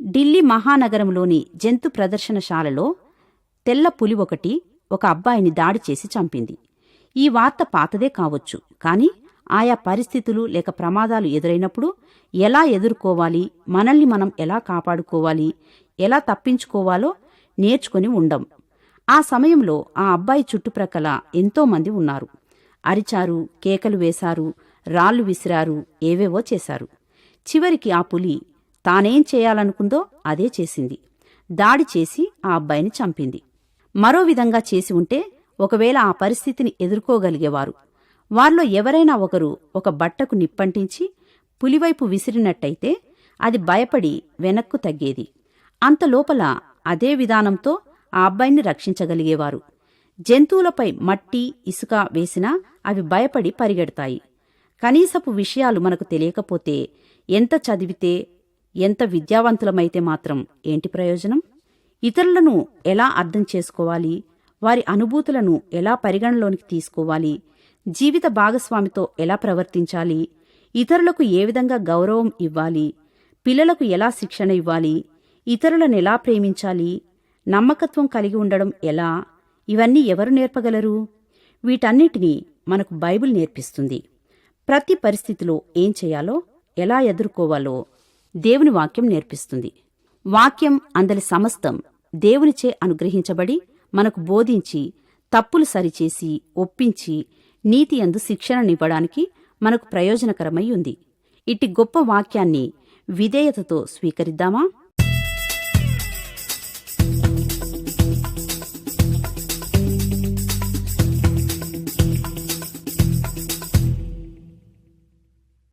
ఢిల్లీ మహానగరంలోని జంతు ప్రదర్శనశాలలో తెల్ల పులి ఒకటి ఒక అబ్బాయిని దాడి చేసి చంపింది. ఈ వార్త పాతదే కావచ్చు కానీ ఆయా పరిస్థితులు లేక ప్రమాదాలు ఎదురైనప్పుడు ఎలా ఎదుర్కోవాలి మనల్ని మనం ఎలా కాపాడుకోవాలి ఎలా తప్పించుకోవాలో నేర్చుకొని ఉండం. ఆ సమయంలో ఆ అబ్బాయి చుట్టుప్రక్కల ఎంతోమంది ఉన్నారు. అరిచారు కేకలు వేశారు రాళ్ళు విసిరారు ఏవేవో చేశారు. చివరికి ఆ పులి తానేం చేయాలనుకుందో అదే చేసింది. దాడి చేసి ఆ అబ్బాయిని చంపింది. మరో విధంగా చేసి ఉంటే ఒకవేళ ఆ పరిస్థితిని ఎదుర్కోగలిగేవారు. వారిలో ఎవరైనా ఒకరు ఒక బట్టకు నిప్పంటించి పులివైపు విసిరినట్టయితే అది భయపడి వెనక్కు తగ్గేది. అంతలోపల అదే విధానంతో ఆ అబ్బాయిని రక్షించగలిగేవారు. జంతువులపై మట్టి ఇసుక వేసినా అవి భయపడి పరిగెడతాయి. కనీసపు విషయాలు మనకు తెలియకపోతే ఎంత చదివితే ఎంత విద్యావంతులమైతే మాత్రం ఏంటి ప్రయోజనం? ఇతరులను ఎలా అర్థం చేసుకోవాలి? వారి అనుభూతులను ఎలా పరిగణలోనికి తీసుకోవాలి? జీవిత భాగస్వామితో ఎలా ప్రవర్తించాలి? ఇతరులకు ఏ విధంగా గౌరవం ఇవ్వాలి? పిల్లలకు ఎలా శిక్షణ ఇవ్వాలి? ఇతరులను ఎలా ప్రేమించాలి? నమ్మకత్వం కలిగి ఉండడం ఎలా? ఇవన్నీ ఎవరు నేర్పగలరు? వీటన్నిటినీ మనకు బైబిల్ నేర్పిస్తుంది. ప్రతి పరిస్థితిలో ఏం చేయాలో ఎలా ఎదుర్కోవాలో దేవుని వాక్యం నేర్పిస్తుంది. వాక్యం అందలి సమస్తం దేవునిచే అనుగ్రహించబడి మనకు బోధించి తప్పులు సరిచేసి ఒప్పించి నీతి అందు శిక్షణనివ్వడానికి మనకు ప్రయోజనకరమై ఉంది. ఇట్టి గొప్ప వాక్యాన్ని విధేయతతో స్వీకరిద్దామా?